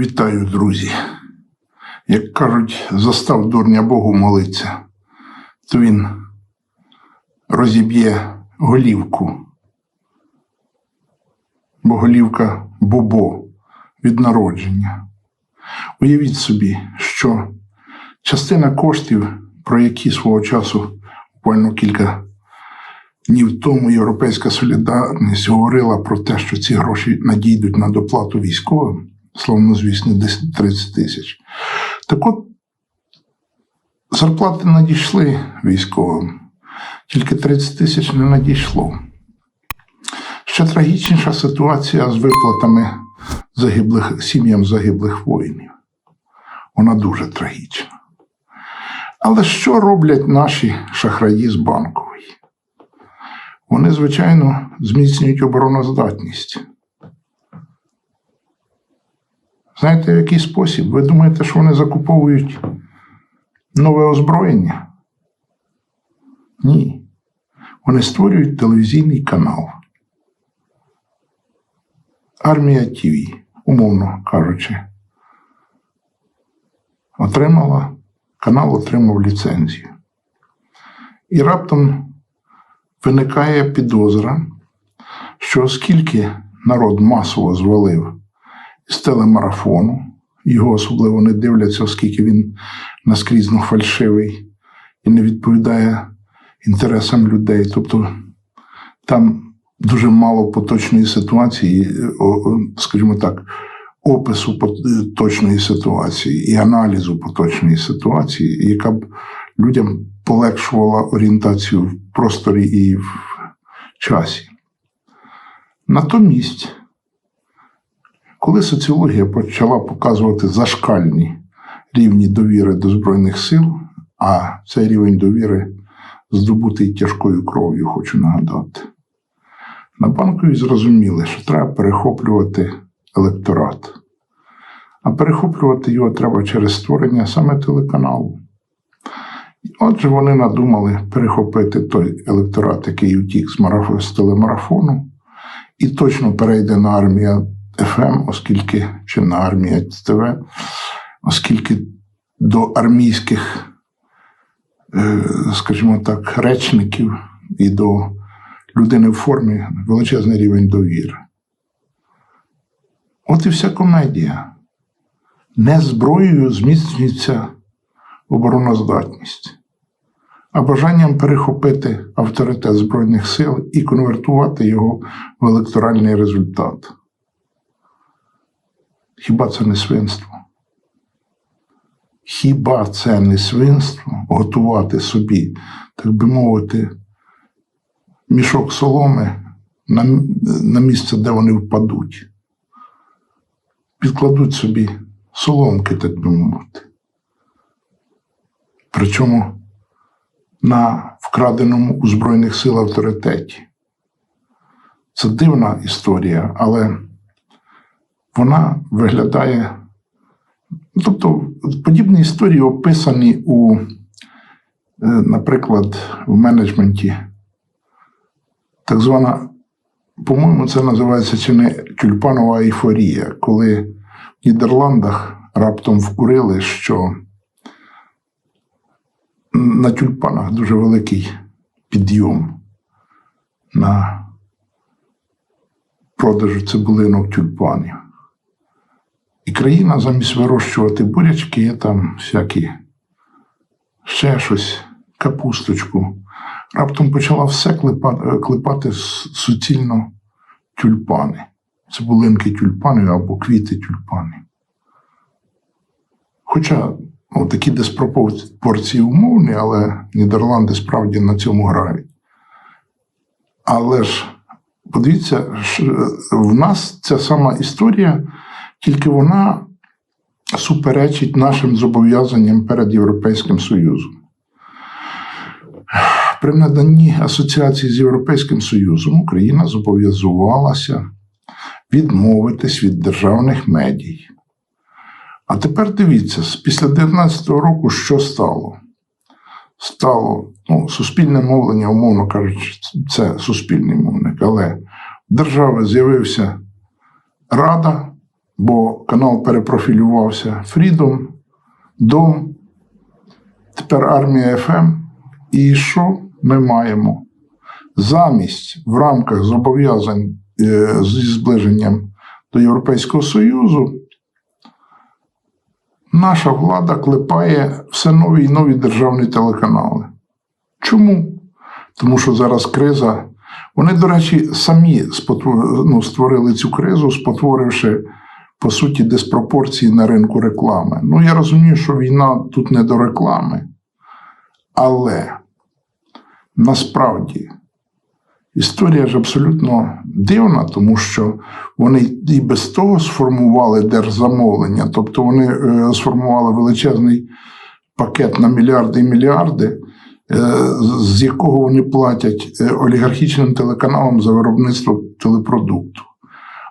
Вітаю, друзі. Як кажуть, застав дурня Богу молиться, то він розіб'є голівку. Бо голівка бобо від народження. Уявіть собі, що частина коштів, про які свого часу буквально кілька днів тому Європейська солідарність говорила про те, що ці гроші надійдуть на доплату військовим, словно звісно, десь 30 тисяч. Так от зарплати надійшли військовим, тільки 30 тисяч не надійшло. Ще трагічніша ситуація з виплатами загиблих сім'ям загиблих воїнів. Вона дуже трагічна. Але що роблять наші шахраї з банкової? Вони, звичайно, зміцнюють обороноздатність. Знаєте, в який спосіб? Ви думаєте, що вони закуповують нове озброєння? Ні. Вони створюють телевізійний канал. Армія ТВ, умовно кажучи, отримала, канал отримав ліцензію. І раптом виникає підозра, що оскільки народ масово звалив з телемарафону, його особливо не дивляться, оскільки він наскрізно фальшивий і не відповідає інтересам людей. Тобто там дуже мало поточної ситуації, о, скажімо так, опису пот- точної ситуації і аналізу поточної ситуації, яка б людям полегшувала орієнтацію в просторі і в часі. Натомість, коли соціологія почала показувати зашкальні рівні довіри до Збройних сил, а цей рівень довіри здобутий тяжкою кров'ю, хочу нагадати, на банкові зрозуміли, що треба перехоплювати електорат. А перехоплювати його треба через створення саме телеканалу. Отже, вони надумали перехопити той електорат, який утік з, телемарафону, і точно перейде на армія ФМ, оскільки чи на армія ТВ, оскільки до армійських, е, скажімо так, речників і до людини в формі величезний рівень довіри. От і вся комедія. Не зброєю зміцнюється обороноздатність, а бажанням перехопити авторитет Збройних сил і конвертувати його в електоральний результат. Хіба це не свинство? Хіба це не свинство готувати собі, так би мовити, мішок соломи на, на місце, де вони впадуть? Підкладуть собі соломки, так би мовити. Причому на вкраденому у Збройних сил авторитеті. Це дивна історія, але вона виглядає. ну, Тобто, подібні історії описані у, е, наприклад, в менеджменті. Так звана, по-моєму, це називається чи не тюльпанова ейфорія, коли в Нідерландах раптом вкурили, що на тюльпанах дуже великий підйом на продажу цибулинок тюльпанів. І країна замість вирощувати бурячки, там всякі ще щось, капусточку. Раптом почала все клепати, клепати суцільно тюльпани. Цибулинки тюльпанів або квіти тюльпанів. Хоча ну, такі диспропорції умовні, але Нідерланди справді на цьому грають. Але ж подивіться, в нас ця сама історія, тільки вона суперечить нашим зобов'язанням перед Європейським Союзом. При наданні асоціації з Європейським Союзом Україна зобов'язувалася відмовитись від державних медій. А тепер дивіться, після 19-го року що стало? Стало ну, суспільне мовлення, умовно кажучи, це суспільний мовник, але в держави з'явився Рада бо канал перепрофілювався Freedom, Дом, тепер армія ФМ. І що ми маємо? Замість в рамках зобов'язань е, зі зближенням до Європейського Союзу наша влада клепає все нові і нові державні телеканали. Чому? Тому що зараз криза. Вони, до речі, самі ну, створили цю кризу, спотворивши, по суті, диспропорції на ринку реклами. Ну, я розумію, що війна тут не до реклами. Але насправді історія ж абсолютно дивна, тому що вони і без того сформували держзамовлення, тобто вони е, сформували величезний пакет на мільярди і мільярди, е, з якого вони платять е, олігархічним телеканалам за виробництво телепродукту.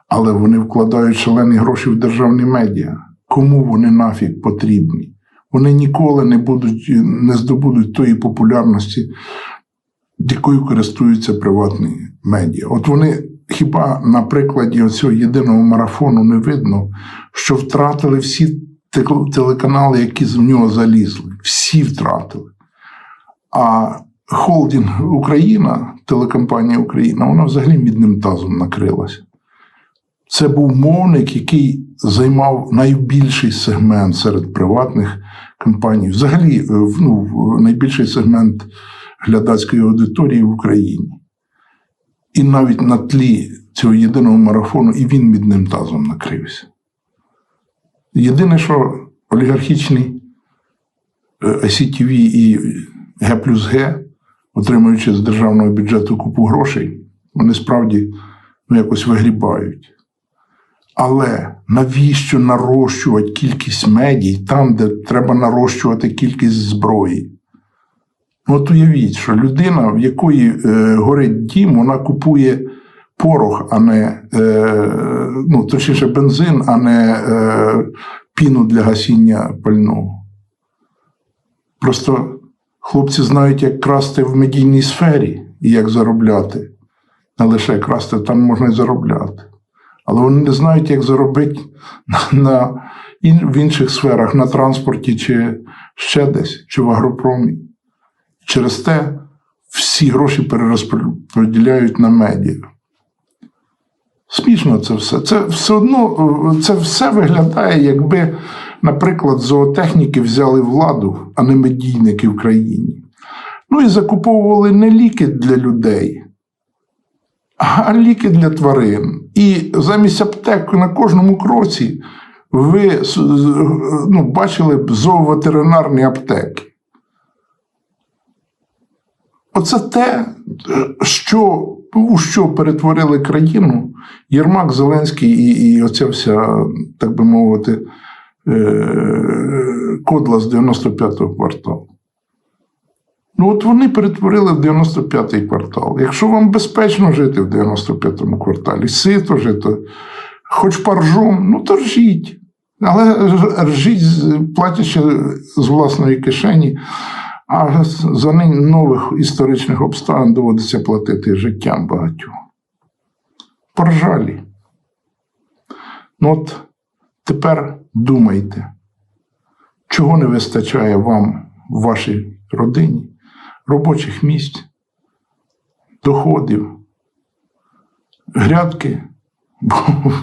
Але вони вкладають шалені гроші в державні медіа. Кому вони нафіг потрібні? Вони ніколи не будуть, не здобудуть тої популярності, якою користуються приватні медіа. От вони хіба на прикладі цього єдиного марафону не видно, що втратили всі телеканали, які з нього залізли. Всі втратили. А холдинг Україна, телекомпанія Україна, вона взагалі мідним тазом накрилася. Це був мовник, який займав найбільший сегмент серед приватних компаній. Взагалі, е, ну, найбільший сегмент глядацької аудиторії в Україні. І навіть на тлі цього єдиного марафону і він мідним тазом накрився. Єдине, що олігархічний е, ICTV і Г плюс Г, отримуючи з державного бюджету купу грошей, вони справді ну, якось вигрібають. Але навіщо нарощувати кількість медій там, де треба нарощувати кількість зброї? От уявіть, що людина, в якої е, горить дім, вона купує порох, а не е, ну, точніше бензин, а не е, піну для гасіння пального. Просто хлопці знають, як красти в медійній сфері і як заробляти. Не лише красти, там можна і заробляти. Але вони не знають, як заробити на, на, в інших сферах, на транспорті чи ще десь, чи в агропромі. Через те всі гроші перерозподіляють на медіа. Смішно це все. Це все одно е, це все виглядає, якби, наприклад, зоотехніки взяли владу, а не медійники в країні. Ну і закуповували не ліки для людей, а ліки для тварин. І замість аптек на кожному кроці ви ну, бачили б зооветеринарні аптеки. Оце те, що, у що перетворили країну Єрмак, Зеленський і, і оця вся, так би мовити, е, кодла з 95-го кварталу. Ну, от вони перетворили в 95-й квартал. Якщо вам безпечно жити в 95-му кварталі, сито жити, хоч паржом, ну то ржіть. Але ржіть, платячи з власної кишені, а за нині нових історичних обставин доводиться платити життям багатьох. Поржалі. Ну от тепер думайте, чого не вистачає вам в вашій родині, робочих місць, доходів, грядки, бо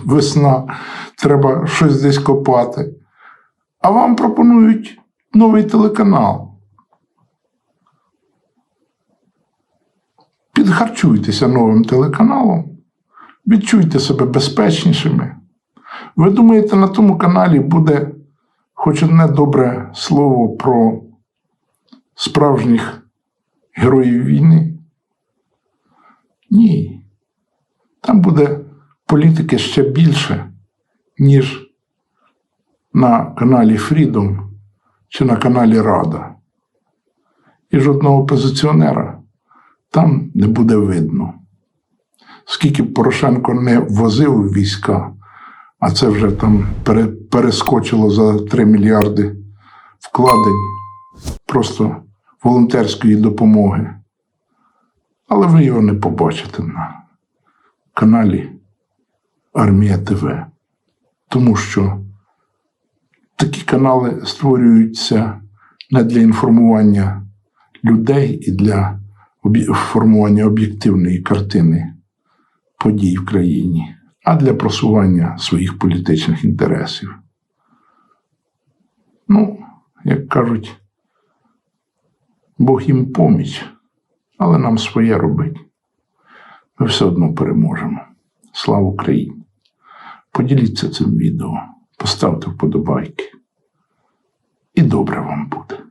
весна, треба щось десь копати. А вам пропонують новий телеканал. Підхарчуйтеся новим телеканалом, відчуйте себе безпечнішими. Ви думаєте, на тому каналі буде хоч одне добре слово про справжніх героїв війни? Ні. Там буде політики ще більше, ніж на каналі Freedom чи на каналі Рада. І жодного опозиціонера там не буде видно. Скільки б Порошенко не возив війська, а це вже там перескочило за 3 мільярди вкладень просто волонтерської допомоги. Але ви його не побачите на каналі Армія ТВ. тому що такі канали створюються не для інформування людей і для формування об'єктивної картини подій в країні, а для просування своїх політичних інтересів. Ну, як кажуть, Бог їм поміч, але нам своє робить. Ми все одно переможемо. Слава Україні! Поділіться цим відео, поставте вподобайки. І добре вам буде.